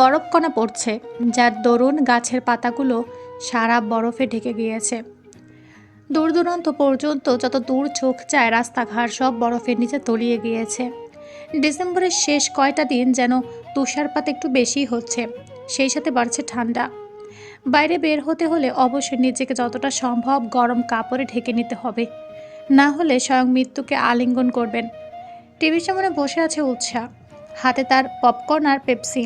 বরফ কণা পড়ছে, যার দরুন গাছের পাতাগুলো সারা বরফে ঢেকে গিয়েছে। দূর দূরান্ত পর্যন্ত যত দূর চোখ যায় রাস্তাঘাট সব বরফের নিচে তলিয়ে গিয়েছে। ডিসেম্বরের শেষ কয়টা দিন যেন তুষারপাত একটু বেশি হচ্ছে, সেই সাথে বাড়ছে ঠান্ডা। বাইরে বের হতে হলে অবশ্যই নিজেকে যতটা সম্ভব গরম কাপড়ে ঢেকে নিতে হবে। না হলে স্বয়ং মৃত্যুকে আলিঙ্গন করবেন। টিভির সামনে বসে আছে উৎসাহ হাতে তার পপকর্ন আর পেপসি।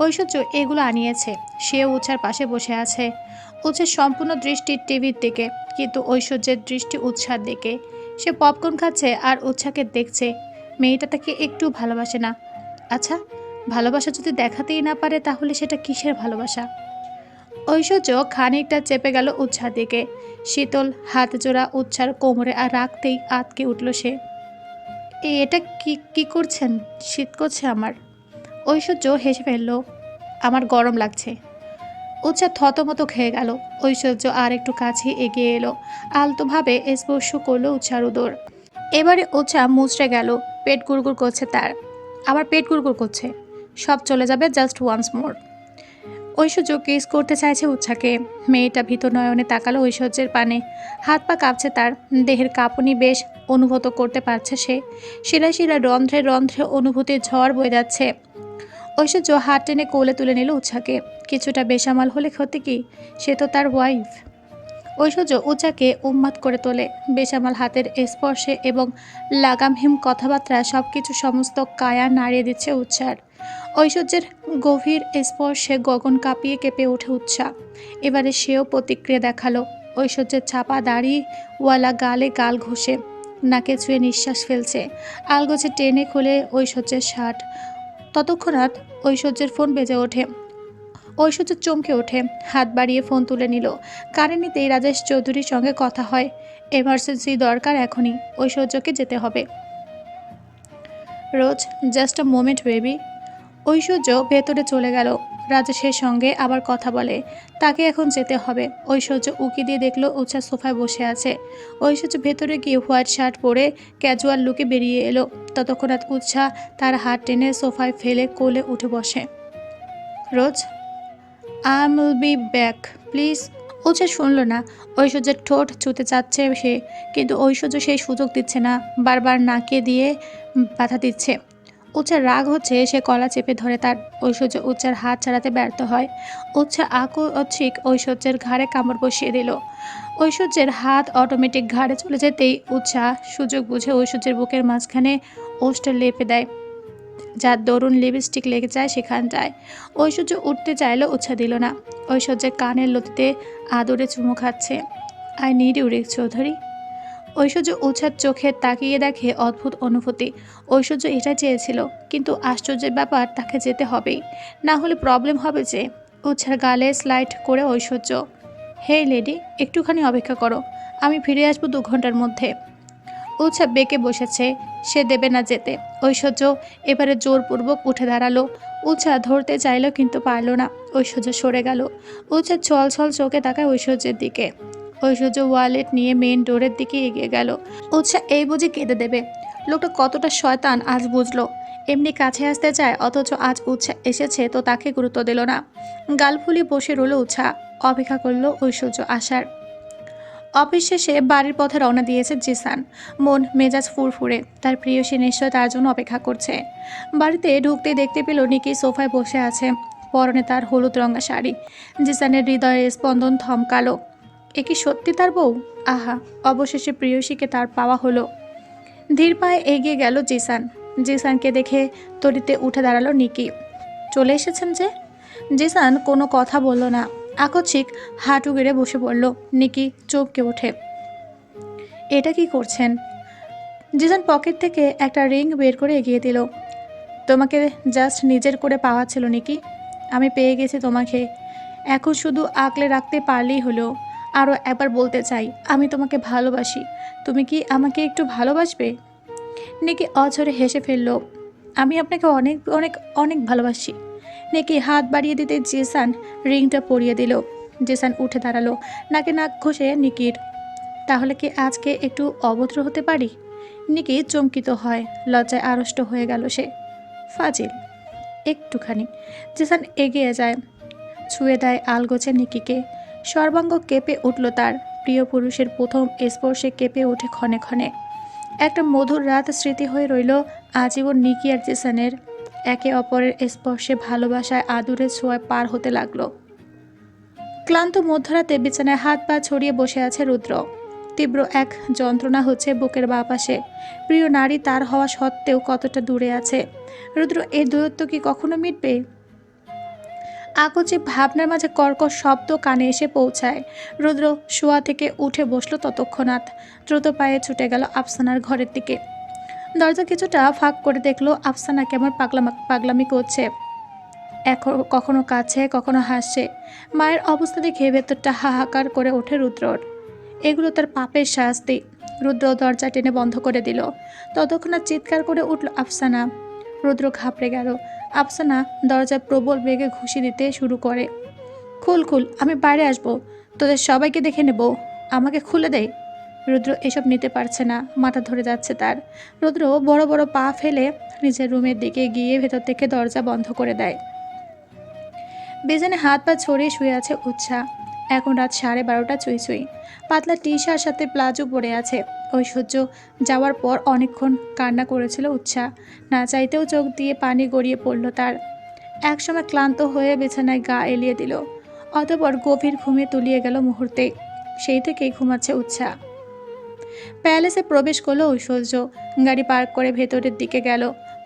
ঐশ্বর্য এগুলো আনিয়েছে। সেও উৎসার পাশে বসে আছে। উৎসের সম্পূর্ণ দৃষ্টি টিভির দিকে, কিন্তু ঐশ্বর্যের দৃষ্টি উৎসার দিকে। সে পপকর্ন খাচ্ছে আর উৎসাকে দেখছে। মেয়েটা তাকে একটু ভালোবাসে না। আচ্ছা ভালোবাসা যদি দেখাতেই না পারে তাহলে সেটা কিসের ভালোবাসা? ঐশ্বর্য খানিকটা চেপে গেল উৎসার দিকে। শীতল হাত জোড়া উৎসার কোমরে আর রাখতেই আতকে উঠল সে। এটা কি কি করছেন? শীত করছে আমার। ঐশ্বর্য হেসে ফেলল, আমার গরম লাগছে। উৎসা থতমত খেয়ে গেল। ঐশ্বর্য আর একটু কাছে এগিয়ে এলো। আলতোভাবে স্পর্শ করল উৎসার উদর। এবারে উৎসা মুচড়ে গেল। পেট গুড়গুড় করছে তার। আবার পেট গুড়গুড় করছে। সব চলে যাবে just once more. Aishwarya case করতে চাইছে উৎসাকে। মেয়েটা ভীত নয়নে তাকালো ঐশ্বর্যের পানে। হাত পা কাঁপছে তার। দেহের কাঁপুনি বেশ অনুভূত করতে পারছে সে। শিলা শিলা রন্ধ্রে রন্ধ্রে অনুভূতির ঝড় বয়ে যাচ্ছে। ঐশ্বর্য হাত টেনে কোলে তুলে নিল উৎসাকে। কিছুটা বেসামাল হলে ক্ষতি কি? সে তো তার ওয়াইফ ঐশ্বর্য উচাকে উন্মাদ করে তোলে। বেসামাল হাতের স্পর্শে এবং লাগামহীন কথাবার্তা সব কিছু সমস্ত কায়া নাড়িয়ে দিচ্ছে উচ্ছার ঐশ্বর্যের গভীর স্পর্শে গগন কাঁপিয়ে কেঁপে ওঠে উৎসাহ এবারে সেও প্রতিক্রিয়া দেখাল। ঐশ্বর্যের ছাপা দাড়ি ওয়ালা গালে গাল ঘষে। নাকে ছুঁয়ে নিঃশ্বাস ফেলছে। আলগোছে টেনে খুলে ঐশ্বর্যের শার্ট। ততক্ষণাৎ ঐশ্বর্যের ফোন বেজে ওঠে। ঐশ্বর্য চমকে ওঠে, হাত বাড়িয়ে ফোন তুলে নিল। কারেনিতেই রাজেশ চৌধুরীর সঙ্গে কথা হয়। এমার্জেন্সি দরকার এখনই, ঐশ্বর্যকে যেতে হবে। Rose just a moment, baby. Aishwarya ভেতরে চলে গেল। রাজেশের সঙ্গে আবার কথা বলে। তাকে এখন যেতে হবে। ঐশ্বর্য উকি দিয়ে দেখল উৎসাহ সোফায় বসে আছে। ঐশ্বর্য ভেতরে গিয়ে হোয়াইট শার্ট পরে ক্যাজুয়াল লুকে বেরিয়ে এলো। ততক্ষণাৎ উৎসাহ তার হাত টেনে সোফায় ফেলে কোলে উঠে বসে। Rose I will be back please Utsah শুনলো না। ঐশ্বর্যের ঠোঁট ছুতে চাচ্ছে সে, কিন্তু ঐশ্বর্য সেই সুযোগ দিচ্ছে না। বারবার নাকে দিয়ে বাধা দিচ্ছে। উচ্চার রাগ হচ্ছে সে কলা চেপে ধরে তার ঐশ্বর্য উচ্চার হাত ছাড়াতে ব্যর্থ হয়। উচ্চা আকস্মিক ঐশ্বর্যের ঘাড়ে কামড় বসিয়ে দিল। ঐশ্বর্যের হাত অটোমেটিক ঘাড়ে চলে যেতেই উৎসাহ সুযোগ বুঝে ঐশ্বর্যের বুকের মাঝখানে ওষ্টা লেপে দেয়, যার দরুন লিপস্টিক লেগে যায় সেখানটায়। ঐশ্বর্য উঠতে চাইলেও উচ্ছা দিল না। ঐশ্বর্যের কানের লতিতে আদরে চুমু খাচ্ছে। I need you Rik Chowdhury. Aishwarya উৎসার চোখে তাকিয়ে দেখে অদ্ভুত অনুভূতি। ঐশ্বর্য এটা চেয়েছিল, কিন্তু আশ্চর্যের ব্যাপার তাকে যেতে হবেই। না হলে প্রবলেম হবে যে, উৎসার গালে স্লাইড করে ঐশ্বর্য। হে লেডি একটুখানি অপেক্ষা করো, আমি ফিরে আসব দু ঘণ্টার মধ্যে। উৎসা বেঁকে বসেছে, সে দেবে না যেতে। ঐশ্বর্য এবারে জোরপূর্বক উঠে দাঁড়াল। উৎসা ধরতে চাইলো কিন্তু পারল না। ঐশ্বর্য সরে গেল। উৎসা ছল ছল চোখে তাকায় ঐশ্বর্যের দিকে। ঐশ্বর্য ওয়ালেট নিয়ে মেন ডোরের দিকে এগিয়ে গেল। উৎসাহ এই বুঝি কেঁদে দেবে। লোকটা কতটা শয়তান আজ বুঝলো। এমনি কাছে আসতে চায়, অথচ আজ উৎসাহ এসেছে তো তাকে গুরুত্ব দিল না। গাল ফুলি বসে রইল উৎসাহ অপেক্ষা করল ঐশ্বর্য আসার অফিস শেষে বাড়ির পথে রওনা দিয়েছে জিসান। মন, মেজাজ ফুরফুরে। তার প্রিয়সী নিশ্চয় তার জন্য অপেক্ষা করছে। বাড়িতে ঢুকতে দেখতে পেল নিকি সোফায় বসে আছে। পরনে তার হলুদ রঙা শাড়ি। জিসানের হৃদয়ে স্পন্দন থমকালো। এ কি সত্যি তার বউ? আহা, অবশেষে প্রিয়সীকে তার পাওয়া হলো। ধীর পায়ে এগিয়ে গেল জিসান। জিসানকে দেখে তরিতে উঠে দাঁড়াল নিকি। চলে এসেছেন যে? জিসান কোনো কথা বলল না। আকস্মিক হাঁটু গেড়ে বসে পড়ল। নিকি চমকে ওঠে। এটা কি করছেন? জিসান পকেট থেকে একটা রিং বের করে এগিয়ে দিল। তোমাকে জাস্ট নিজের করে পাওয়া ছিল, নিকি। আমি পেয়ে গেছি তোমাকে। এখন শুধু আঁকলে রাখতে পারলেই হলো। আরও একবার বলতে চাই, আমি তোমাকে ভালোবাসি। তুমি কি আমাকে একটু ভালোবাসবে? নিকি অঝরে হেসে ফেলল, আমি আপনাকে অনেক অনেক অনেক ভালোবাসি। নেকি হাত বাড়িয়ে দিতে জেসান রিংটা পরিয়ে দিল। জেসান উঠে দাঁড়াল, নাকে নাক ঘষে নিকির। তাহলে কি আজকে একটু অভদ্র হতে পারি? নিকি চমকিত হয়, লজ্জায় আড়ষ্ট হয়ে গেল সে। ফাজিল, একটুখানি। জিসান এগিয়ে যায়, ছুঁয়ে দেয় আলগোছে নিকিকে। সর্বাঙ্গ কেঁপে উঠল তার। প্রিয় পুরুষের প্রথম স্পর্শে কেঁপে ওঠে ক্ষণে ক্ষণে। একটা মধুর রাত স্মৃতি হয়ে রইল আজীবন নিকি আর জিসানের। একে অপরের স্পর্শে ভালোবাসায় আদুরে ছোঁয়ায় পার হতে লাগল। ক্লান্ত মধ্যরাতে বিছানায় হাত পা ছড়িয়ে বসে আছে রুদ্র। তীব্র এক যন্ত্রণা হচ্ছে বুকের বাঁ পাশে প্রিয় নারী তার হওয়া সত্ত্বেও কতটা দূরে আছে? রুদ্র এই দূরত্ব কি কখনো মিটবে? আকচে ভাবনার মাঝে কর্কশ শব্দ কানে এসে পৌঁছায়। রুদ্র শোয়া থেকে উঠে বসল ততক্ষণাৎ। দ্রুত পায়ে ছুটে গেল আফসানার ঘরের দিকে। দরজা কিছুটা ফাঁক করে দেখল আফসানা কেমন পাগলামা পাগলামি করছে। এখন কখনো কাছে, কখনো হাসছে। মায়ের অবস্থা দেখে ভেতরটা হাহাকার করে ওঠে রুদ্রর। এগুলো তার পাপের শাস্তি। রুদ্র দরজা টেনে বন্ধ করে দিল। ততক্ষণাৎ চিৎকার করে উঠল আফসানা। রুদ্র ঘাবড়ে গেল। আফসানা দরজা প্রবল বেগে ঘুষি দিতে শুরু করে। খুল খুল, আমি বাইরে আসব। তোদের সবাইকে দেখে নেব। আমাকে খুলে দেয় রুদ্র এসব নিতে পারছে না, মাথা ধরে যাচ্ছে তার। রুদ্র বড় বড় পা ফেলে নিজের রুমের দিকে গিয়ে ভেতর থেকে দরজা বন্ধ করে দেয়। বেজানে হাত পা ছড়িয়ে শুয়ে আছে উৎসাহ এখন রাত সাড়ে বারোটা চুই চুই। পাতলা টি শার্ট সাথে প্লাজো পরে আছে। ঐশ্বর্য যাওয়ার পর অনেকক্ষণ কান্না করেছিল উৎসাহ না চাইতেও চোখ দিয়ে পানি গড়িয়ে পড়ল তার। একসময় ক্লান্ত হয়ে বিছানায় গা এলিয়ে দিল। অতপর গভীর ঘুমে তুলিয়ে গেল মুহূর্তে। সেই থেকেই ঘুমাচ্ছে উৎসাহ প্যালেসে প্রবেশ করল ঐশ্বর্য। গাড়ি পার্ক করে ভেতরের দিকে গেল।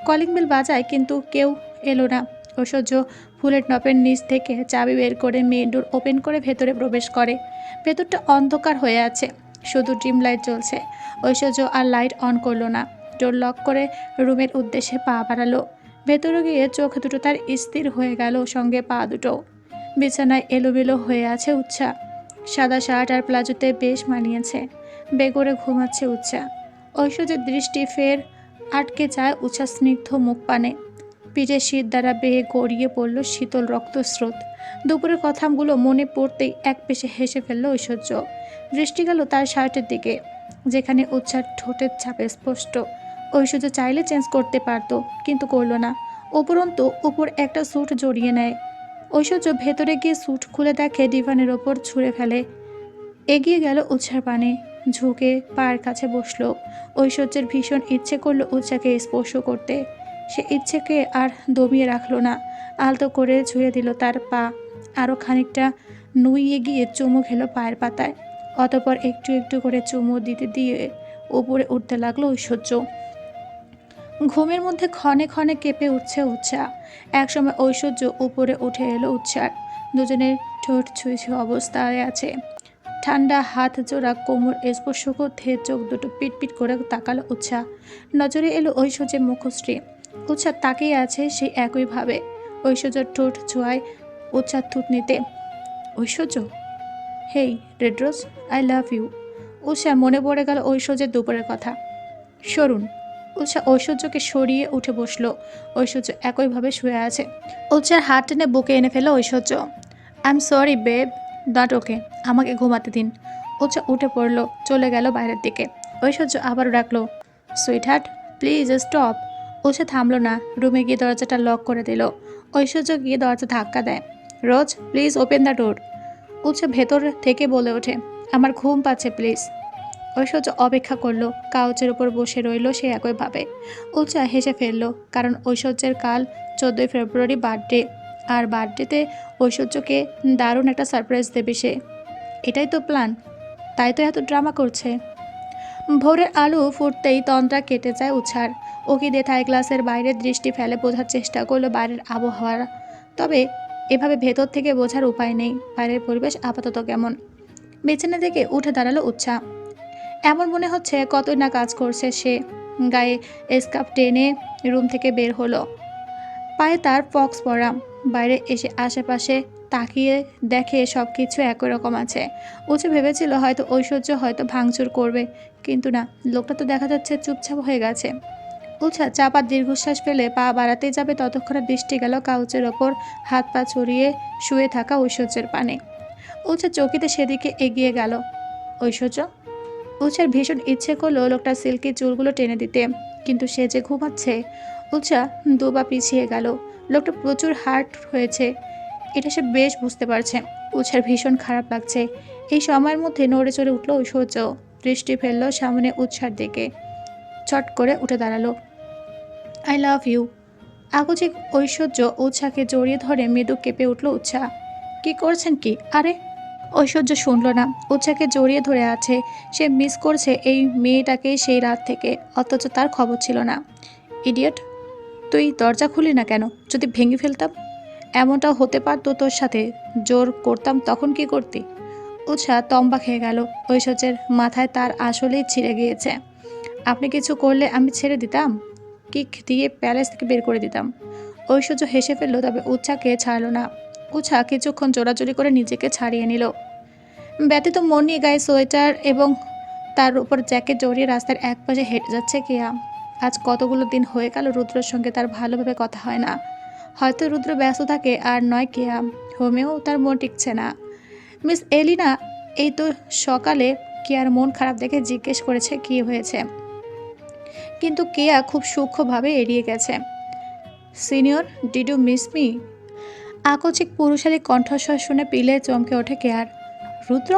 কলিং বেল বাজায় কিন্তু কেউ এলো না। ঐশ্বর্য ফুলের টপের নিচ থেকে চাবি বের করে মেইন ডোর ওপেন করে ভেতরে প্রবেশ করে। ভেতরটা অন্ধকার হয়ে আছে। শুধু ড্রিম লাইট জ্বলছে। ঐশ্বর্য আর লাইট অন করল না। ডোর লক করে রুমের উদ্দেশ্যে পা বাড়ালো। ভেতরে গিয়ে চোখ দুটো তার স্থির হয়ে গেল সঙ্গে পা দুটো বিছানায় এলোমেলো হয়ে আছে উৎসাহ সাদা শার্ট আর প্লাজোতে বেশ মানিয়েছে। বেগরে ঘুমাচ্ছে উৎসা। ঐশ্বর্যের দৃষ্টি ফের আটকে যায় উৎসা স্নিগ্ধ মুখ পানে। পিঠে শীত দ্বারা বেয়ে গড়িয়ে পড়ল শীতল রক্তস্রোত। দুপুরের কথাগুলো মনে পড়তেই এক পেশে হেসে ফেলল ঐশ্বর্য। দৃষ্টি গেল তার শার্টের দিকে, যেখানে উচ্ছার ঠোঁটের ছাপে স্পষ্ট। ঐশ্বর্য চাইলে চেঞ্জ করতে পারতো, কিন্তু করল না। উপরন্তু, উপর একটা স্যুট জড়িয়ে নেয়। ঐশ্বর্য ভেতরে গিয়ে স্যুট খুলে দেখে ডিভানের ওপর ছুঁড়ে ফেলে। এগিয়ে গেল উৎসার পানে, ঝুঁকে পায়ের কাছে বসল। ঐশ্বর্যের ভীষণ ইচ্ছে করল উৎসাকে স্পর্শ করতে। সে ইচ্ছেকে আর দমিয়ে রাখল না। আলতো করে ছুঁয়ে দিল তার পা। আরও খানিকটা নুইয়ে গিয়ে চুমু খেলো পায়ের পাতায়। অতপর একটু একটু করে চুমু দিতে দিয়ে উপরে উঠতে লাগল ঐশ্বর্য। ঘুমের মধ্যে ক্ষণে ক্ষণে কেঁপে উঠছে উৎসাহ একসময় ঐশ্বর্য উপরে উঠে এলো উৎসার। দুজনের ঠোঁট ছুঁয়ে অবস্থায় আছে। ঠান্ডা হাত জোড়া কোমর স্পর্শ করতে চোখ দুটো পিটপিট করে তাকালো উৎসাহ নজরে এলো ঐশ্বর্যের মুখশ্রী। উৎসাহ তাকেই আছে সেই একইভাবে ঐশ্বর্যর ঠোঁট ছোঁয়ায় উৎসাহ থুতনিতে, ঐশ্বর্য? হেই, রেড্রোজ, আই লাভ ইউ। উৎসাহ মনে পড়ে গেল ঐশ্বর্যের দুপুরের কথা। সরুন। উৎসাহ ঐশ্বর্যকে সরিয়ে উঠে বসল। ঐশ্বর্য একইভাবে শুয়ে আছে। উৎসার হাত টেনে বুকে এনে ফেলো Aishwarya. I am sorry babe not okay আমাকে ঘুমাতে দিন। উৎসাহ উঠে পড়ল, চলে গেল বাইরের দিকে। ঐশ্বর্য আবারও ডাকলো সুইট হার্ট প্লিজ স্টপ উৎসাহ থামলো না। রুমে গিয়ে দরজাটা লক করে দিল। ঐশ্বর্য গিয়ে দরজা ধাক্কা দেয়। Rose please open the door Utsah ভেতর থেকে বলে ওঠে, আমার ঘুম পাচ্ছে প্লিজ ঐশ্বর্য অপেক্ষা করল। কাউচের উপর বসে রইল সে একইভাবে উৎসাহ হেসে ফেলল, কারণ ঐশ্বর্যের কাল চোদ্দোই ফেব্রুয়ারি বার্থডে আর বার্থডেতে ঐশ্বর্যকে দারুণ একটা সারপ্রাইজ দেবে সে। এটাই তো প্ল্যান তাই তো এত ড্রামা করছে। ভোরের আলো ফুটতেই তন্দ্রা কেটে যায় উৎসার ওকি দিয়ে থাই গ্লাসের বাইরের দৃষ্টি ফেলে বোঝার চেষ্টা করল বাইরের আবহাওয়ার। তবে এভাবে ভেতর থেকে বোঝার উপায় নেই। বাইরের পরিবেশ আপাতত কেমন? বিছানা থেকে উঠে দাঁড়াল উৎসাহ এমন মনে হচ্ছে কতই না কাজ করছে সে। গায়ে স্কার্ফ টেনে রুম থেকে বের হলো। পায়ে তার ফক্স পরা। বাইরে এসে আশেপাশে তাকিয়ে দেখে সব কিছু একই রকম আছে। উঁচু ভেবেছিল হয়তো ঐশ্বর্য হয়তো ভাঙচুর করবে। কিন্তু না, লোকটা তো দেখা যাচ্ছে চুপচাপ হয়ে গেছে। উৎসা চাপা দীর্ঘশ্বাস ফেলে পা বাড়াতে যাবে, ততক্ষণে দৃষ্টি গেল কাউচের ওপর, হাত পা ছড়িয়ে শুয়ে থাকা ঐশ্বর্যের পানে। উৎসা চকিতে সেদিকে এগিয়ে গেল। ঐশ্বর্য? উৎসার ভীষণ ইচ্ছে করল লোকটা সিল্কি চুলগুলো টেনে দিতে, কিন্তু সে যে ঘুমাচ্ছে। উৎসা দুবা পিছিয়ে গেল। লোকটা প্রচুর হার্ট হয়েছে। এটা সে বেশ বুঝতে পারছে। উৎসার ভীষণ খারাপ লাগছে। এই সময়ের মধ্যে নড়ে চড়ে উঠল ঐশ্বর্য। দৃষ্টি ফেলল সামনে উৎসার দিকে। চট করে উঠে দাঁড়াল। আই লাভ ইউ আগচিক ঐশ্বর্য উৎসাকে জড়িয়ে ধরে মৃদু কেঁপে উঠল উৎসা। কি করছেন কি? আরে! ঐশ্বর্য শুনল না। উৎসাকে জড়িয়ে ধরে আছে। সে মিস করছে এই মেয়েটাকে সেই রাত থেকে, অথচ তার খবর ছিল না। ইডিয়ট তুই দরজা খুলি না কেন? যদি ভেঙে ফেলতাম? এমনটা হতে পারতো তোর সাথে। জোর করতাম তখন কি করতি? উৎসাহ তম্বা খেয়ে গেল। ঐশ্বর্যের মাথায় তার আসলেই ছিঁড়ে গিয়েছে। আপনি কিছু করলে আমি ছেড়ে দিতাম? কিক দিয়ে প্যালেস থেকে বের করে দিতাম। ঐশ্বর্য হেসে ফেলল, তবে উৎসাকে ছাড়লো না। উৎসা কিছুক্ষণ জোরাজোরি করে নিজেকে ছাড়িয়ে নিল। ব্যতীত মন নিয়ে গায়ে সোয়েটার এবং তার উপর জ্যাকেট জড়িয়ে রাস্তার এক পাশে হেঁটে যাচ্ছে কেয়া। আজ কতগুলো দিন হয়ে গেল রুদ্রর সঙ্গে তার ভালোভাবে কথা হয় না। হয়তো রুদ্র ব্যস্ত থাকে, আর নয় কেয়া। হোমেও তার মন টিকছে না। মিস এলিনা, এই তো সকালে কেয়ার মন খারাপ দেখে জিজ্ঞেস করেছে কী হয়েছে। কিন্তু কেয়া খুব সূক্ষ্মভাবে এড়িয়ে গেছে। সিনিয়র ডিড মিস মি আকস্মিক পুরুষালী কণ্ঠস্বর শুনে পিলে চমকে ওঠে কেয়ার। রুদ্র?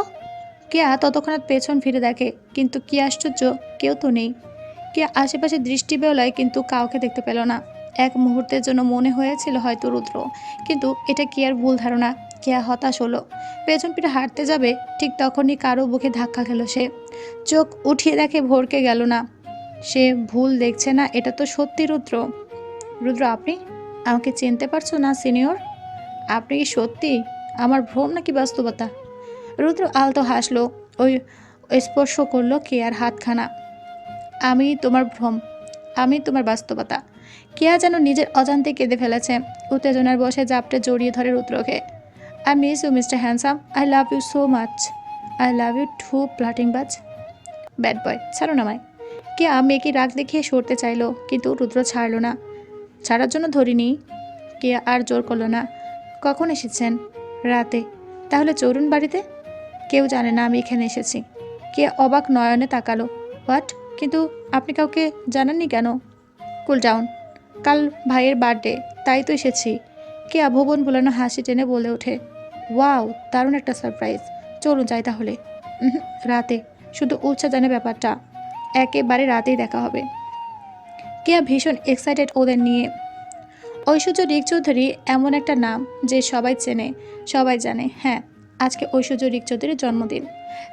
কেয়া ততক্ষণাৎ পেছন ফিরে দেখে, কিন্তু কি আশ্চর্য, কেউ তো নেই। কেয়া আশেপাশে দৃষ্টি বেলায় কিন্তু কাউকে দেখতে পেল না। এক মুহূর্তের জন্য মনে হয়েছিল হয়তো রুদ্র, কিন্তু এটা কি আর ভুল ধারণা। কেয়া হতাশ হলো। পেছন ফিরে হাঁটতে যাবে, ঠিক তখনই কারও বুকে ধাক্কা খেল সে। চোখ উঠিয়ে দেখে ভরকে গেল না। সে ভুল দেখছে না, এটা তো সত্যি, রুদ্র। রুদ্র, আপনি আমাকে চিনতে পারছ না, সিনিয়র? আপনি কি সত্যি? আমার ভ্রম নাকি বাস্তবতা? রুদ্র আলতো হাসলো, ওই স্পর্শ করল কেয়ার হাতখানা। আমি তোমার ভ্রম, আমি তোমার বাস্তবতা। কেয়া যেন নিজের অজান্তে কেঁদে ফেলেছে, উত্তেজনার বসে জাপটে জড়িয়ে ধরে রুদ্রকে। I miss you mister handsome I love you so much I love you too প্লাটিং বাজ ব্যাড বয় ছাড়ো না কেয়া মেয়েকে রাগ দেখিয়ে সরতে চাইলো, কিন্তু রুদ্র ছাড়লো না। ছাড়ার জন্য ধরিনি। কেয়া আর জোর করল না। কখন এসেছেন? রাতে। তাহলে চরুন বাড়িতে? কেউ জানে না আমি এখানে এসেছি। কে অবাক নয়নে তাকালো। হোয়াট? কিন্তু আপনি কাউকে জানাননি কেন? Cool down. কাল ভাইয়ের বার্থডে, তাই তো এসেছি। কে ভুবন ভুলানো হাসি টেনে বলে ওঠে। ওয়াও, দারুণ একটা সারপ্রাইজ। চলুন যাই তাহলে। রাতে। শুধু উৎসাহ জানে ব্যাপারটা। একেবারে রাতেই দেখা হবে। কেয়া ভীষণ এক্সাইটেড ওদের নিয়ে। ঐশ্বর্য রিক চৌধুরী এমন একটা নাম যে সবাই চেনে, সবাই জানে। হ্যাঁ আজকে ঐশ্বর্য রিক চৌধুরীর জন্মদিন।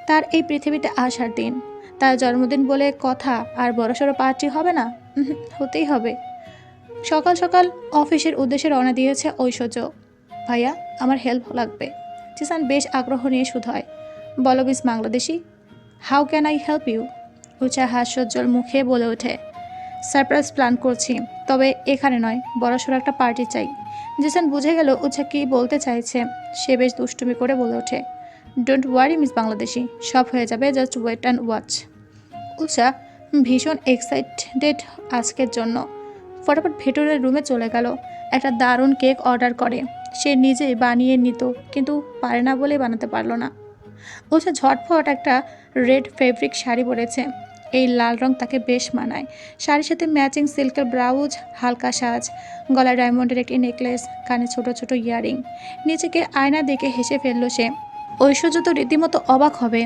তার এই পৃথিবীতে আসার দিন। তার জন্মদিন বলে কথা আর বড়সড় পার্টি হবে না? হতেই হবে। সকাল সকাল অফিসের উদ্দেশ্যে রওনা দিয়েছে ঐশ্বর্য। ভাইয়া, আমার হেল্প লাগবে। জিসান বেশ আগ্রহ নিয়ে শুধু হয়। বলো, miss Bangladeshi how can I help you উচা হাস্যোজ্জ্বল মুখে বলে ওঠে, সারপ্রাইজ প্ল্যান করছি, তবে এখানে নয়, বড়সড় একটা পার্টি চাই। জিসান বুঝে গেল উচা কি বলতে চাইছে, সে বেশ দুষ্টুমি করে বলে ওঠে ডোন্ট ওয়ারি মিস বাংলাদেশি সব হয়ে যাবে just wait and watch Usha ভীষণ এক্সাইটেড আজকের জন্য, ফটাফট ভেতরের রুমে চলে গেল, একটা দারুণ কেক অর্ডার করে, সে নিজে বানিয়ে নিত, কিন্তু পারে না বলে বানাতে পারল না। উষা ঝটফট একটা রেড ফেব্রিক শাড়ি পরেছে এই লাল রং তাকে বেশ মানায়। শাড়ির সাথে ম্যাচিং সিল্কের ব্লাউজ হালকা সাজ, গলায় ডায়মন্ডের একটি নেকলেস, কানে ছোট ছোট ইয়ারিং। নিজেকে আয়না দেখে হেসে ফেলল সে। ঐশ্বর্য তো রীতিমতো অবাক হবে।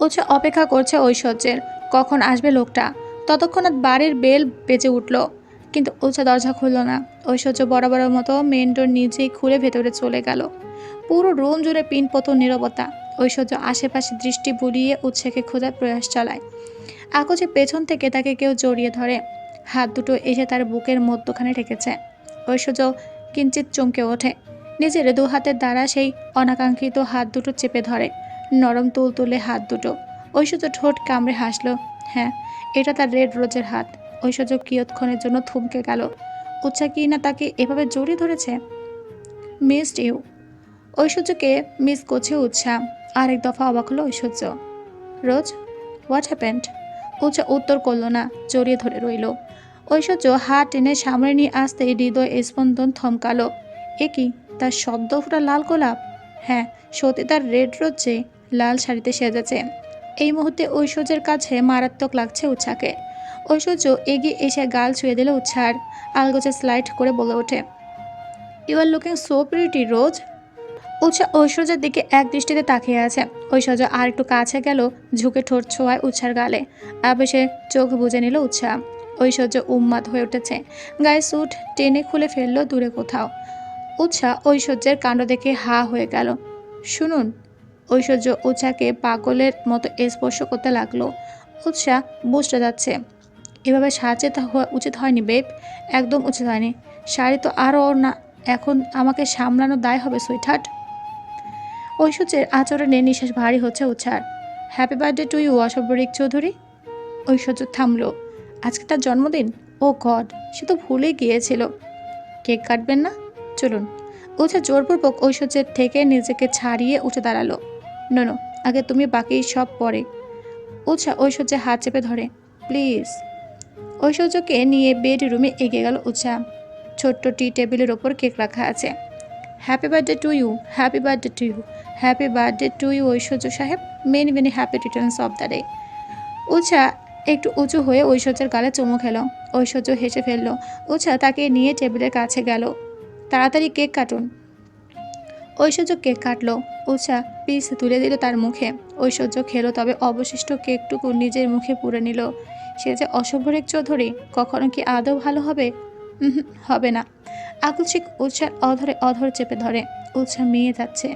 উৎসা অপেক্ষা করছে ঐশ্বর্যের, কখন আসবে লোকটা? ততক্ষণাৎ বাড়ির বেল বেজে উঠল। কিন্তু উৎসা দরজা খুলল না। ঐশ্বর্য বরাবরের মতো মেন ডোর নিজেই খুলে ভেতরে চলে গেল। পুরো রুম জুড়ে পিনপত নীরবতা। ঐশ্বর্য আশেপাশে দৃষ্টি বুলিয়ে উৎসাকে খোঁজার প্রয়াস চালায়। আকচে পেছন থেকে তাকে কেউ জড়িয়ে ধরে। হাত দুটো এসে তার বুকের মধ্যখানে ঠেকেছে। ঐশ্বর্য কিঞ্চিত চমকে ওঠে। নিজের দু হাতের দ্বারা সেই অনাকাঙ্ক্ষিত হাত দুটো চেপে ধরে। নরম তুল তুলে হাত দুটো। ঐশ্বর্য ঠোঁট কামড়ে হাসলো হ্যাঁ এটা তার রেড রোজের হাত। ঐশ্বর্য কিয়ৎক্ষণের জন্য থমকে গেল। উৎসা কি না তাকে এভাবে জড়িয়ে ধরেছে? Missed you. ঐশ্বর্যকে মিস করছে উৎসাহ। আরেক দফা অবাক হলো ঐশ্বর্য। রোজ, হোয়াট হ্যাপেন্ড? উৎসা উত্তর করল না, জড়িয়ে ধরে রইল। ঐশ্বর্য হাত টেনে সামনে নিয়ে আসতে হৃদয় স্পন্দন থমকালো। এ কি, তার শব্দ ফুটা লাল গোলাপ? হ্যাঁ সত্যি তার রেড রোজে লাল শাড়িতে সেজেছে। এই মুহূর্তে ঐশ্বর্যের কাছে মারাত্মক লাগছে উচ্ছাকে ঐশ্বর্য এগিয়ে এসে গাল ছুঁয়ে দিল উৎসার আলগোছে স্লাইড করে বলে ওঠে। You are looking so pretty Rose Utsa ঐশ্বর্যের দিকে এক দৃষ্টিতে তাকিয়ে আছে। ঐশ্বর্য আর একটু কাছে গেল, ঝুঁকে ঠোঁট ছোঁয়ায় উৎসার গালে। আবেশে চোখ বুজে নিল উৎসা। ঐশ্বর্য উন্মাদ হয়ে উঠেছে। গায়ে স্যুট টেনে খুলে ফেলল দূরে কোথাও। উৎসা ঐশ্বর্যের কাণ্ড দেখে হা হয়ে গেল। শুনুন। ঐশ্বর্য উৎসাকে পাগলের মতো স্পর্শ করতে লাগল। উৎসা বুঝতে যাচ্ছে। এভাবে সাজে হওয়া উচিত হয়নি, বেব। একদম উচিত হয়নি। শাড়ি তো আরও না এখন আমাকে সামলানো দায় হবে, সুইটহার্ট। ঐশ্বর্যের আচরণে নিঃশ্বাস ভারী হচ্ছে উৎসার। হ্যাপি বার্থডে টু ইউ অশোভরিক চৌধুরী। ঐশ্বর্য থামলো। আজকে তার জন্মদিন? ও গড সে তো ভুলে গিয়েছিল। কেক কাটবেন না? চলুন। উৎসা জোরপূর্বক ঐশ্বর্যের থেকে নিজেকে ছাড়িয়ে উঠে দাঁড়াল। নো আগে তুমি বাকি সব পরে। উৎসা ঐশ্বর্যের হাত চেপে ধরে। প্লিজ ঐশ্বর্যকে নিয়ে বেডরুমে এগিয়ে গেল উৎসা। ছোট্ট টি টেবিলের ওপর কেক রাখা আছে। Happy birthday to you happy birthday to you happy birthday to you Aishwarya সাহেব। Many many happy returns of the day. Utsa একটু উঁচু হয়ে ঐশ্বর্যের গালে চুমু খেলো। ঐশ্বর্য হেসে ফেলল। উৎসা তাকে নিয়ে টেবিলের কাছে গেল। তাড়াতাড়ি কেক কাটুন। ঐশ্বর্য কেক কাটলো। উৎসা পিস তুলে দিল তার মুখে। ঐশ্বর্য খেলো, তবে অবশিষ্ট কেকটুকু নিজের মুখে পুরে নিল। সে যে অসভ্যরেক চৌধুরী, কখনো কি আদৌ ভালো হবে? হবে না। আকস্মিক উৎসার অধরে অধর চেপে ধরে। উৎসা মেয়ে যাচ্ছে।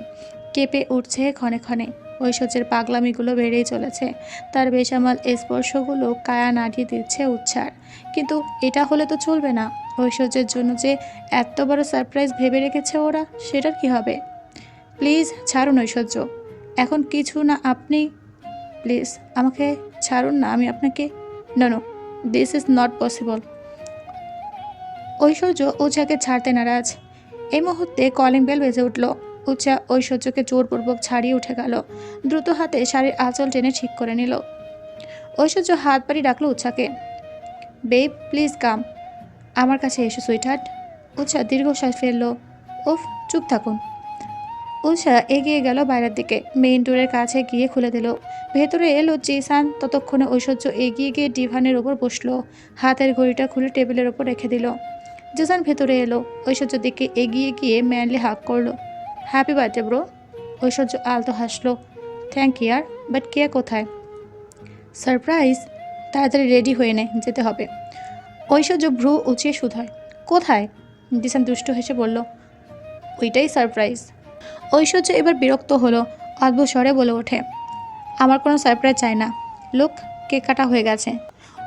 কেঁপে উঠছে ক্ষণে ক্ষণে। ঐশ্বর্যের পাগলামিগুলো বেড়েই চলেছে। তার বেসামাল স্পর্শগুলো কায়া নাড়িয়ে দিচ্ছে উচ্ছার। কিন্তু এটা হলে তো চলবে না। ঐশ্বর্যের জন্য যে এত বড় সারপ্রাইজ ভেবে রেখেছে ওরা, সেটার কি হবে? প্লিজ, ছাড়ুন ঐশ্বর্য। এখন কিছু না, আপনি প্লিজ, আমাকে ছাড়ুন না, আমি আপনাকে no no this is not possible Aishwarya উৎসাকে ছাড়তে নারাজ। এই মুহূর্তে কলিং বেল বেজে উঠল। উৎসা ঐশ্বর্যকে জোরপূর্বক ছাড়িয়ে উঠে গেল। দ্রুত হাতে শাড়ির আঁচল টেনে ঠিক করে নিল। ঐশ্বর্য হাত বাড়ি ডাকলো উৎসাকে বেব, প্লিজ কাম। আমার কাছে এসো, সুইটহার্ট। উৎসা দীর্ঘশ্বাস ফেলল। উফ, চুপ থাকুন। উৎসা এগিয়ে গেল বাইরের দিকে। মেইন ডোরের কাছে গিয়ে খুলে দিল। ভেতরে এলো জিসান। ততক্ষণে ঐশ্বর্য এগিয়ে গিয়ে ডিভানের ওপর বসল। হাতের ঘড়িটা খুলে টেবিলের ওপর রেখে দিল। জিসান ভেতরে এলো। ঐশ্বর্যের দিকে এগিয়ে গিয়ে ম্যানলি হাক করল। হ্যাপি বার্থডে ব্রো ঐশ্বর্য আলতো হাসলো। থ্যাংক ইয়ার বাট কে কোথায়? সারপ্রাইজ তাড়াতাড়ি রেডি হয়ে নে, যেতে হবে। ঐশ্বর্য ভ্রু উঁচিয়ে শুধায়। কোথায়? জিসান দুষ্ট হেসে বলল, ওইটাই সারপ্রাইজ ঐশ্বর্য এবার বিরক্ত হলো অদ্ভুত স্বরে বলে ওঠে, আমার কোনো সারপ্রাইজ চাই না। লোক, কেক কাটা হয়ে গেছে।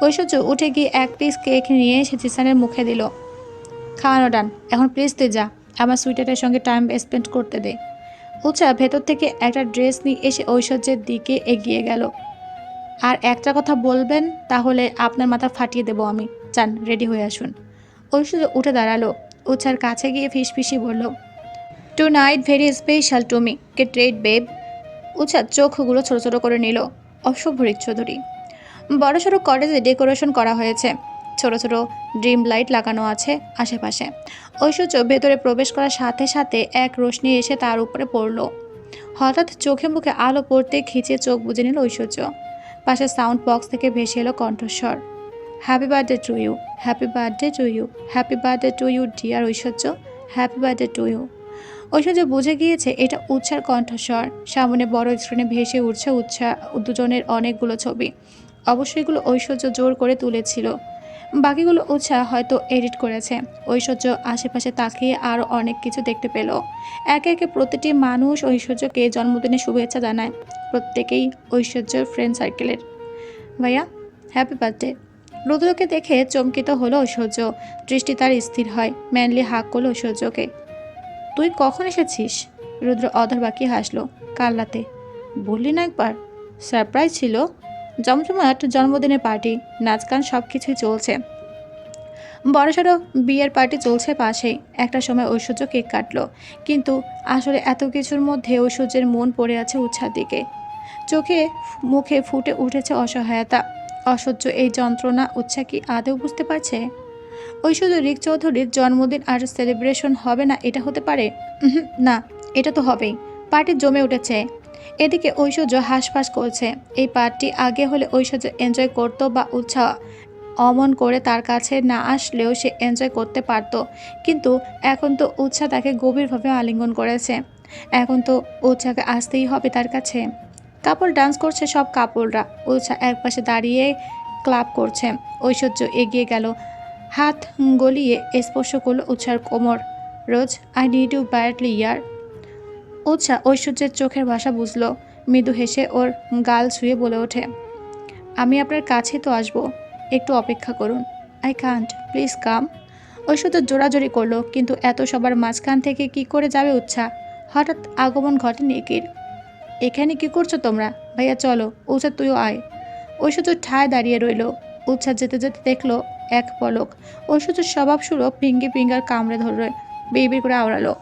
ঐশ্বর্য উঠে গিয়ে এক পিস কেক নিয়ে এসে জিসানের মুখে দিল, খাওয়ানো ডান এখন প্লিজ তুই যা। আমার সুইটারের সঙ্গে টাইম স্পেন্ড করতে দে। উৎসা ভেতর থেকে একটা ড্রেস নিয়ে এসে ঐশ্বর্যের দিকে এগিয়ে গেল। আর একটা কথা বলবেন, তাহলে আপনার মাথা ফাটিয়ে দেবো আমি। চান, রেডি হয়ে আসুন। ঐশ্বর্য উঠে দাঁড়াল। উৎসার কাছে গিয়ে ফিসফিসি বলল tonight very special to me get ready babe উৎসার চোখগুলো ছোটো ছোটো করে নিল। অসভ্যরিক চৌধুরী বড় সড়ো কটেজে ডেকোরেশন করা হয়েছে। ছোট ছোট ড্রিম লাইট লাগানো আছে আশেপাশে। ঐশ্বর্য ভেতরে প্রবেশ করার সাথে সাথে এক রোশনি এসে তার উপরে পড়ল। হঠাৎ চোখে মুখে আলো পড়তে খিচে চোখ বুঝে নিল ঐশ্বর্য। পাশে সাউন্ড বক্স থেকে ভেসে এলো কণ্ঠস্বর। Happy birthday to you happy birthday to you happy birthday to you dear Aishwarya happy birthday to you Aishwarya বুঝে গিয়েছে এটা উচ্ছার কণ্ঠস্বর। সামনে বড় স্ক্রিনে ভেসে উঠছে উচ্ছা দুজনের অনেকগুলো ছবি। অবশ্যই এগুলো ঐশ্বর্য জোর করে তুলেছিল। বাকিগুলো উৎসাহ হয়তো এডিট করেছে। ঐশ্বর্য আশেপাশে তাকিয়ে আরও অনেক কিছু দেখতে পেল। একে একে প্রতিটি মানুষ ঐশ্বর্যকে জন্মদিনের শুভেচ্ছা জানায়। প্রত্যেকেই ঐশ্বর্যর ফ্রেন্ড সার্কেলের ভাইয়া হ্যাপি বার্থডে রুদ্রকে দেখে চমকিত হলো ঐশ্বর্য। দৃষ্টি তার স্থির হয়। ম্যানলি হাক করল ঐশ্বর্যকে। তুই কখন এসেছিস? রুদ্র অধর বাকি হাসলো। কাল রাতে। বললি না একবার? সারপ্রাইজ ছিল। জমজমাট জন্মদিনের পার্টি নাচ গান সব কিছুই চলছে। বড়সড় বিয়ের পার্টি চলছে পাশেই। একটা সময় ঐশ্বর্য কেক কাটলো। কিন্তু আসলে এত কিছুর মধ্যে ঐশ্বর্যের মন পড়ে আছে উৎসার দিকে। চোখে মুখে ফুটে উঠেছে অসহায়তা। অসহ্য এই যন্ত্রণা উৎসা কি আদৌ বুঝতে পারছে? ঐশ্বর্য রিক চৌধুরীর জন্মদিন আর সেলিব্রেশন হবে না, এটা হতে পারে? না, এটা তো হবেই। পার্টি জমে উঠেছে। এদিকে ঐশ্বর্য হাঁসফাঁস করছে। এই পার্টি আগে হলে ঐশ্বর্য এনজয় করতো বা উৎসাহ অমন করে তার কাছে না আসলেও সে এনজয় করতে পারতো। কিন্তু এখন তো উৎসাহ তাকে গভীরভাবে আলিঙ্গন করেছে। এখন তো উৎসাকে আসতেই হবে তার কাছে। কাপড় ডান্স করছে সব কাপড়রা উৎসা একপাশে দাঁড়িয়ে ক্লাব করছে। ঐশ্বর্য এগিয়ে গেল। হাত গলিয়ে স্পর্শ করল উৎসার কোমর। Rose I need you badly ইয়ার। উৎসা ঐশ্বর্যের চোখের ভাষা বুঝলো। মৃদু হেসে ওর গাল ছুঁয়ে বলে ওঠে, আমি আপনার কাছেই তো আসব, একটু অপেক্ষা করুন। I can't please come Aishwarya জোরাজোরি করল, কিন্তু এত সবার মাঝখান থেকে কি করে যাবে উৎসা? হঠাৎ আগমন ঘটে নিকির। এখানে কি করছ তোমরা? ভাইয়া, চলো, উৎসা, তুইও আয়। ঐশ্বর্য ঠায় দাঁড়িয়ে রইল। উৎসা যেতে যেতে দেখল এক পলক। ঐশ্বর্যের স্বভাব সুরো পিঙ্গি পিঙ্গার কামড়ে ধরলো বেবির করে আওড়ালো।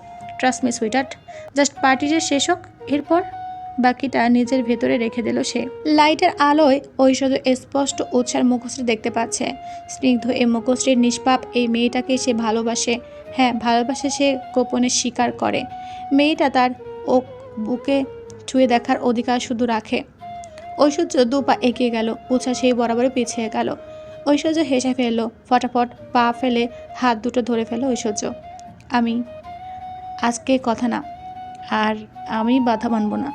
ট্রাস্ট মি সুইটার্ট জাস্ট পার্টিটা শেষ হোক, এরপর বাকিটা নিজের ভেতরে রেখে দিল সে। লাইটের আলোয় ঐশ্বর্য স্পষ্ট উৎসার মুখশ্রী দেখতে পাচ্ছে। স্নিগ্ধ এই মুখশ্রীর নিষ্পাপ এই মেয়েটাকে সে ভালোবাসে। হ্যাঁ ভালোবাসে সে গোপনে স্বীকার করে। মেয়েটা তার ও বুকে ছুঁয়ে দেখার অধিকার শুধু রাখে। ঐশ্বর্য দু পা এগিয়ে গেল উৎসা সেই বরাবরই পিছিয়ে গেল। ঐশ্বর্য হেসে ফেলল, ফটাফট পা ফেলে হাত দুটো ধরে ফেলো ঐশ্বর্য। আমি আজকে কথা না। আর আমি বাধা মানব না।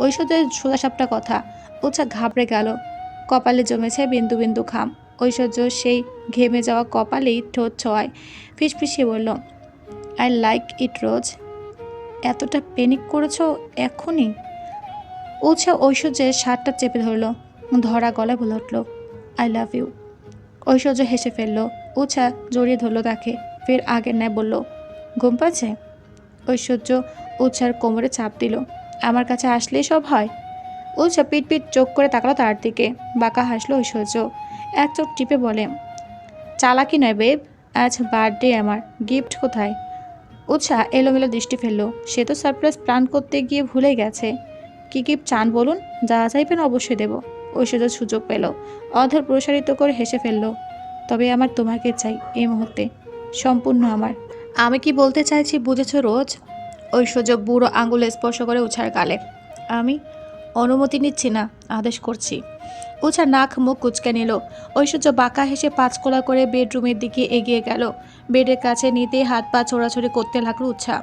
ঐশ্বর্যের সোজাসাপটা কথা। উৎসা ঘাবড়ে গেল। কপালে জমেছে বিন্দু বিন্দু খাম ঐশ্বর্য সেই ঘেমে যাওয়া কপালেই ঠোঁট ছোঁয়ায়। ফিসফিসিয়ে বলল আই লাইক ইট রোজ এতটা পেনিক করেছ এখনই? উৎসা ঐশ্বর্যের শার্টটা চেপে ধরলো। ধরা গলায় বলে উঠল আই লাভ ইউ ঐশ্বর্য হেসে ফেলল। উৎসা জড়িয়ে ধরলো তাকে। ফের আগের ন্যায় বলল, ঘুম পাচ্ছে? ঐশ্বর্য উৎসার কোমরে চাপ দিল। আমার কাছে আসলেই সব হয়। উৎসা পিট পিট চোখ করে তাকালো তার দিকে। বাঁকা হাসলো ঐশ্বর্য। এক চোখ টিপে বলে, চালাকি নয় বেব, আজ বার্থডে আমার। গিফট কোথায়? উৎসাহ এলোমেলো দৃষ্টি ফেলল। সে তো সারপ্রাইজ প্ল্যান করতে গিয়ে ভুলে গেছে। কি গিফট চান বলুন? যা চাইবেন অবশ্যই দেব। ঐশ্বর্য সুযোগ পেল। অধর প্রসারিত করে হেসে ফেলল, তবে আমার তোমাকে চাই এই মুহূর্তে। সম্পূর্ণ আমার। আমি কি বলতে চাইছি বুঝেছ রোজ? ঐশ্বর্য বুড়ো আঙুলে স্পর্শ করে উছার গালে। আমি অনুমতি নিচ্ছি না, আদেশ করছি। উছা নাক মুখ কুচকে নিল। ঐশ্বর্য বাঁকা হেসে পাঁচকোলা করে বেডরুমের দিকে এগিয়ে গেল। বেডের কাছে নিতেই হাত পা ছোড়াছড়ি করতে লাগল উৎসা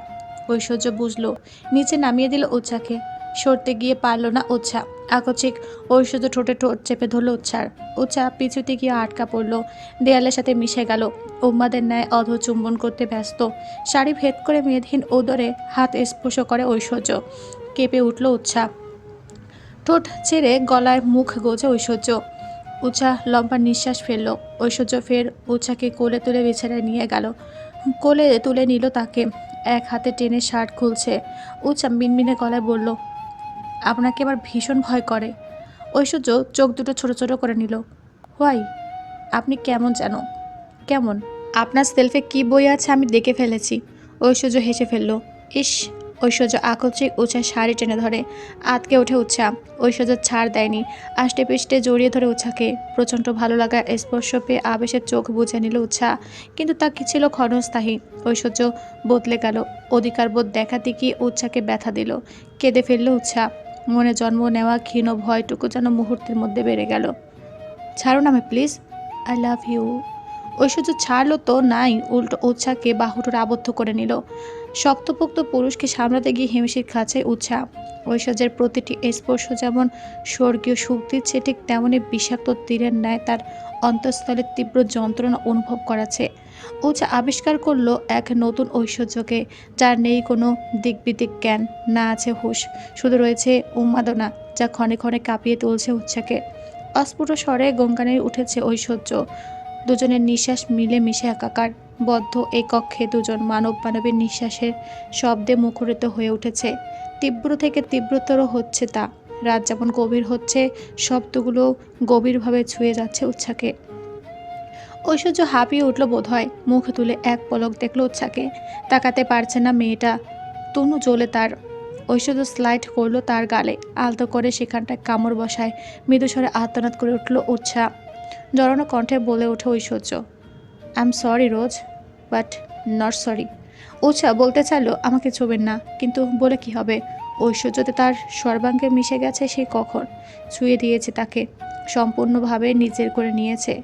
ঐশ্বর্য বুঝলো, নিচে নামিয়ে দিল উৎসাকে সরতে গিয়ে পারল না উৎসা আকস্মিক ঐশ্বর্য ঠোঁটে ঠোঁট চেপে ধরল উচ্ছার। উৎসা পিছুতে গিয়ে আটকা পড়ল। দেয়ালের সাথে মিশে গেল। উম্মাদের ন্যায় অধ চুম্বন করতে ব্যস্ত। শাড়ি ভেদ করে মেদহীন ওদরে হাত স্পর্শ করে ঐশ্বর্য। কেঁপে উঠল উৎসা ঠোঁট ছেড়ে গলায় মুখ গোজে ঐশ্বর্য। উৎসা লম্বা নিঃশ্বাস ফেলল। ঐশ্বর্য ফের উৎসাকে কোলে তুলে বিছানায় নিয়ে গেল। কোলে তুলে নিল তাকে। এক হাতে টেনে শার্ট খুলছে। উৎসা মিনমিনে গলায় বলল আপনাকে আবার ভীষণ ভয় করে। ঐশ্বর্য চোখ দুটো ছোট ছোট করে নিল। হোয়াই, আপনি কেমন যেন? কেমন? আপনার সেলফে কি বই আছে আমি দেখে ফেলেছি। ঐশ্বর্য হেসে ফেলল। ইস, ঐশ্বর্য আকস্মিক উৎসাহ শাড়ি টেনে ধরে, আতকে ওঠে উৎসা ঐশ্বর্য ছাড় দেয়নি, আষ্টে পিষ্টে জড়িয়ে ধরে উৎসাকে প্রচণ্ড ভালো লাগা স্পর্শ পেয়ে আবেশের চোখ বুঝে নিল উৎসা কিন্তু তা কি ছিল ক্ষণস্থায়ী? ঐশ্বর্য বদলে গেল। অধিকার বোধ দেখাতে গিয়ে উৎসাকে ব্যথা দিল। কেঁদে ফেলল উৎসা মনে জন্ম নেওয়া ক্ষীণ ভয়টুকু যেন মুহূর্তের মধ্যে বেড়ে গেল। ছাড়ুন আমি please. I love you Aishwarya ছাড়লো তো নাই, উল্টো উৎসাকে বাহুটুর আবদ্ধ করে নিল। শক্তপোক্ত পুরুষকে সামলাতে গিয়ে হিমশির খাচ্ছে উৎসাহ। ঐশ্বর্যের প্রতিটি স্পর্শ যেমন স্বর্গীয় সুখ দিচ্ছে ঠিক তেমনই বিষাক্ত তীরের ন্যায় তার অন্তঃস্থলে তীব্র যন্ত্রণা অনুভব করাচ্ছে। উৎসা আবিষ্কার করল এক নতুন ঐশ্বর্যকে, যার নেই কোনো দিকবিদিক জ্ঞান, না আছে হুশ, শুধু রয়েছে উন্মাদনা, যা ক্ষণে ক্ষণে কাঁপিয়ে তুলছে উচ্ছাকে। অস্ফুট স্বরে গঙ্গানে উঠেছে ঐশ্বর্য। দুজনের নিঃশ্বাস মিলে মিশে একাকার, বদ্ধ এই কক্ষে দুজন মানব মানবের নিঃশ্বাসের শব্দে মুখরিত হয়ে উঠেছে। তীব্র থেকে তীব্রতর হচ্ছে তা। রাত যেমন গভীর হচ্ছে, শব্দগুলো গভীরভাবে ছুঁয়ে যাচ্ছে উচ্ছাকে ঐশ্বর্য হাঁপিয়ে উঠল বোধহয়, মুখ তুলে এক পলক দেখল উচ্ছাকে তাকাতে পারছে না মেয়েটা। তনু জ্বলে তার। ঐশ্বর্য স্লাইড করল তার গালে, আলতো করে সেখানটায় কামড় বসায়। মৃদুস্বরে আত্মনাদ করে উঠল উৎসাহ জড়ানো কণ্ঠে বলে ওঠে Aishwarya I am sorry Rose but not sorry Utsah বলতে চাইলো, আমাকে ছোবেন না, কিন্তু বলে কি হবে? ঐশ্বর্যতে তার সর্বাঙ্গে মিশে গেছে সেই কখন? ছুঁয়ে দিয়েছে তাকে, সম্পূর্ণভাবে নিজের করে নিয়েছে।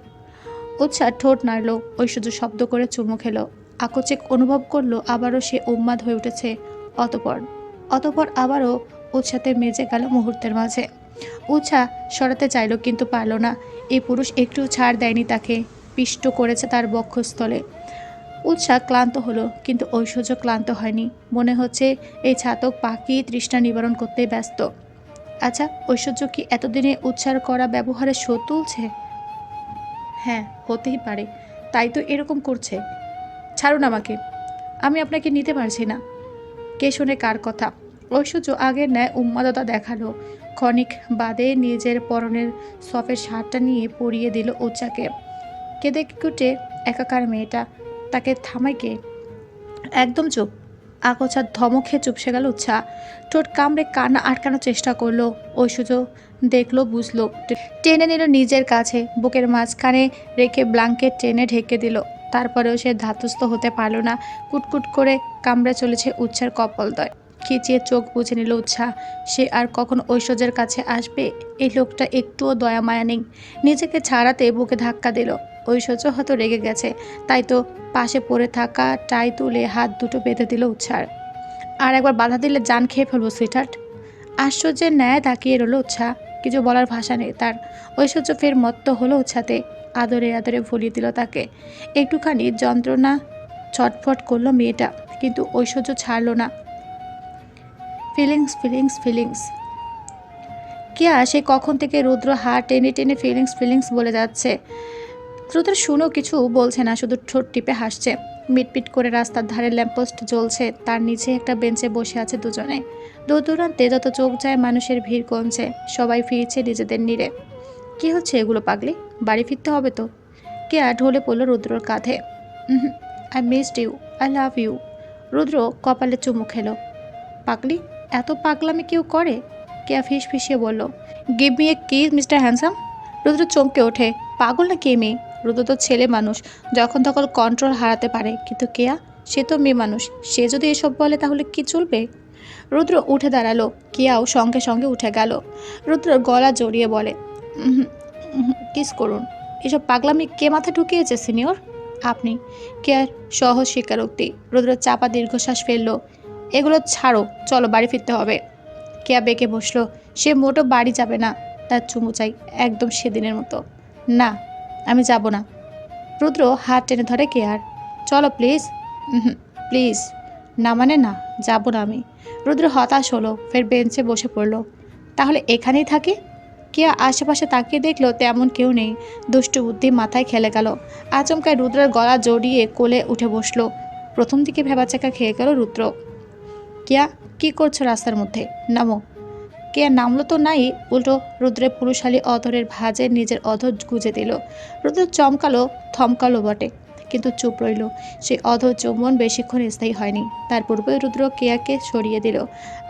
উৎসাহ ঠোঁট নাড়ল, ঐশ্বর্য শব্দ করে চুমু খেলো। আকচেক অনুভব করল, আবারও সে উন্মাদ হয়ে উঠেছে। অতপর অতপর আবারও উৎসাতে মেজে গেল মুহূর্তের মাঝে। উৎসা সরাতে চাইলো, কিন্তু পারল না। এই পুরুষ একটু ছাড় দেয়নি তাকে। পিষ্ট করেছে তার বক্ষস্থলে। উৎসাহ ক্লান্ত হলো, কিন্তু ঐশ্বর্য ক্লান্ত হয়নি। মনে হচ্ছে এই ছাতক পাখি তৃষ্ণা নিবারণ করতে ব্যস্ত। আচ্ছা ঐশ্বর্য কি এতদিনে উচ্চার করা ব্যবহারে শো তুলছে? হ্যাঁ হতেই পারে। তাই তো এরকম করছে। ছাড়ুন আমাকে। আমি আপনাকে নিতে পারছি না। কে শোনে কার কথা? ঐশ্বর্য আগের ন্যায় উন্মাদতা দেখাল। ক্ষণিক বাদে নিজের পরনের সফের শার্টটা নিয়ে পরিয়ে দিল উচ্চাকে কেঁদে কুটে একাকার মেয়েটা। তাকে থামায় কে? একদম চুপ। আকোছার ধমক চুপসে গেল উচ্ছা ঠোঁট কামড়ে কান্না আটকানোর চেষ্টা করল। ঐশ্বর্য দেখল, বুঝলো। টেনে নিল নিজের কাছে। বুকের মাঝখানে রেখে ব্লাঙ্কেট টেনে ঢেকে দিল। তারপরেও সে ধাতস্থ হতে পারল না। কুটকুট করে কামড়ে চলেছে উচ্ছার কপলদয়। খিচিয়ে চোখ বুঝে নিল উৎসাহ সে আর কখন ঐশ্বর্যের কাছে আসবে? এই লোকটা একটুও দয়া মায়া নেই। নিজেকে ছাড়াতে বুকে ধাক্কা দিল। ঐশ্বর্য হয়তো রেগে গেছে। তাই তো পাশে পড়ে থাকা টাই তুলে হাত দুটো বেঁধে দিল উৎসার। আর একবার বাধা দিলে জান খেয়ে ফেলব সুইটহার্ট আশ্চর্যের ন্যায় তাকিয়ে রইল উৎসাহ কিছু বলার ভাষা নেই তার। ঐশ্বর্য ফের মত্ত হলো উৎসাতে। আদরে আদরে ভুলিয়ে দিল তাকে। একটুখানি যন্ত্রণা ছটফট করল মেয়েটা, কিন্তু ঐশ্বর্য ছাড়ল না। Feelings feelings feelings. কেয়া সে কখন থেকে রুদ্র হাত টেনে টেনে ফিলিংস ফিলিংস বলে যাচ্ছে? রুদ্র শুনো কিছু বলছে না, শুধু ঠোঁট টিপে হাসছে। মিটমিট করে রাস্তার ধারে ল্যাম্পোস্ট জ্বলছে, তার নিচে একটা বেঞ্চে বসে আছে দুজনে। দূর দূরান্তে যত চোখ যায়, মানুষের ভিড় কমছে, সবাই ফিরছে নিজেদের নিরে। কি হচ্ছে এগুলো পাগলি? বাড়ি ফিরতে হবে তো? কেয়া ঢলে পড়ল রুদ্রর কাঁধে। I missed you I love you Rudra কপালে চুমু খেলো। পাগলি, এত পাগলামি কেউ করে? কেয়া ফিস ফিসিয়ে বলল গিভ মি এ কি মিস্টার হ্যান্ডসাম রুদ্র চমকে ওঠে, পাগল না কে মেয়ে? রুদ্র তো ছেলে মানুষ, যখন তখন কন্ট্রোল হারাতে পারে। কিন্তু কেয়া? সে তো মেয়ে মানুষ। সে যদি এসব বলে তাহলে কি চলবে? রুদ্র উঠে দাঁড়াল। কেয়াও সঙ্গে সঙ্গে উঠে গেল। রুদ্র গলা জড়িয়ে বলে কিস করুন। এসব পাগলামি কে মাথা ঢুকিয়েছে সিনিয়র আপনি। কেয়ার সহজ স্বীকারোক্তি। রুদ্র চাপা দীর্ঘশ্বাস ফেলল। এগুলো ছাড়ো, চলো বাড়ি ফিরতে হবে। কেয়া বেঁকে বসল। সে মোটো বাড়ি যাবে না। তার চুমু চাই একদম সেদিনের মতো। না। আমি যাব না। রুদ্র হাত টেনে ধরে কেয়ার। চলো প্লিজ প্লিজ না মানে না, যাব না আমি। রুদ্র হতাশ হলো, ফের বেঞ্চে বসে পড়ল। তাহলে এখানেই থাকি? কেয়া আশেপাশে তাকিয়ে দেখল তেমন কেউ নেই। দুষ্টু বুদ্ধি মাথায় খেলে গেল। আচমকায় রুদ্রের গলা জড়িয়ে কোলে উঠে বসল। প্রথম দিকে ভেবাচাকা খেয়ে গেল রুদ্র। কেয়া, কি করছ রাস্তার মধ্যে? নামো। কেয়া নামলো তো নাই, উল্টো রুদ্রের পুরুষালী অধরের ভাজে নিজের অধর গুজে দিল। রুদ্র চমকালো, থমকালো বটে, কিন্তু চুপ রইল। সেই অধর চুম্বন বেশিক্ষণ স্থায়ী হয়নি। তার পূর্বেই রুদ্র কেয়াকে সরিয়ে দিল।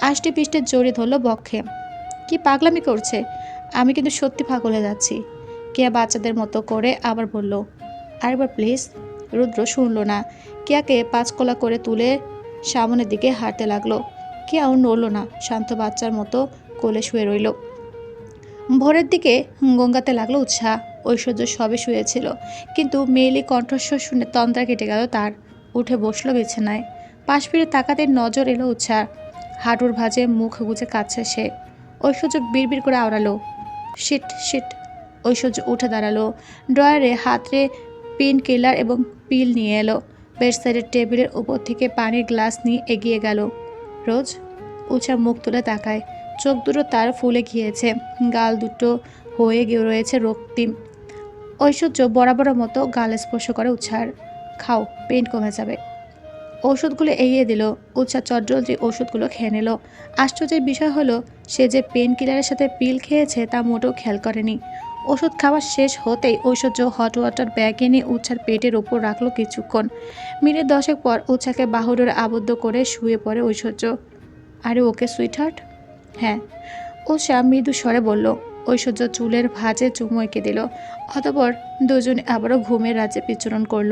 আষ্টে পিষ্টে জড়িয়ে ধরলো বক্ষে। কি পাগলামি করছে? আমি কিন্তু সত্যি পাগল হয়ে যাচ্ছি। কেয়া বাচ্চাদের মতো করে আবার বলল, আরেকবার প্লিজ রুদ্র শুনল না। কেয়াকে পাঁচকলা করে তুলে সামনের দিকে হাঁটতে লাগল। কেউ নড়ল না, শান্ত বাচ্চার মতো কোলে শুয়ে রইল। ভোরের দিকে গঙ্গাতে লাগল উৎসাহ, ঐশ্বর্য সবে শুয়েছিল। কিন্তু মেয়েলি কণ্ঠস্বর শুনে তন্দ্রা কেটে গেল তার। উঠে বসল বিছানায়। পাশ ফিরে তাকাতে নজর এলো উৎসাহ হাঁটুর ভাঁজে মুখ গুজে কাচ্ছে সে। ঐশ্বর্য বিড়বিড় করে আওড়ালো। Shit shit. ঐশ্বর্য উঠে দাঁড়াল। ড্রয়ারে হাতরে পেন কিলার এবং পিল নিয়ে এলো। বেডসাইডের টেবিলের উপর থেকে পানির গ্লাস নিয়ে এগিয়ে গেল। রোজ উঁচা মুখ তুলে তাকায়। চোখ দুটো তার ফুলে গিয়েছে। গাল দুটো হয়ে গিয়ে রয়েছে রক্তিম। ঐশ্বর্য বরাবর মতো গাল স্পর্শ করে উৎসার। খাও পেন কমে যাবে। ওষুধগুলো এগিয়ে দিল। উৎসাহ চটজলদি ওষুধগুলো খেয়ে নিল। আশ্চর্যের বিষয় হলো, সে যে পেন কিলারের সাথে পিল খেয়েছে তা মোটেও খেয়াল করেনি। ওষুধ খাওয়া শেষ হতেই ঐশ্বর্য হট ওয়াটার ব্যাগ এনে উৎসার পেটের ওপর রাখল কিছুক্ষণ। মিনিট দশেক পর উৎসাকে বাহুডোরে আবদ্ধ করে শুয়ে পড়ে ঐশ্বর্য আরে ওকে, সুইটহার্ট? হ্যাঁ। ও উষা মৃদু স্বরে বলল, ঐশ্বর্য চুলের ভাঁজে চুমু এঁকে দিল অতপর দুজনে আবারও ঘুমের রাজ্যে বিচরণ করল।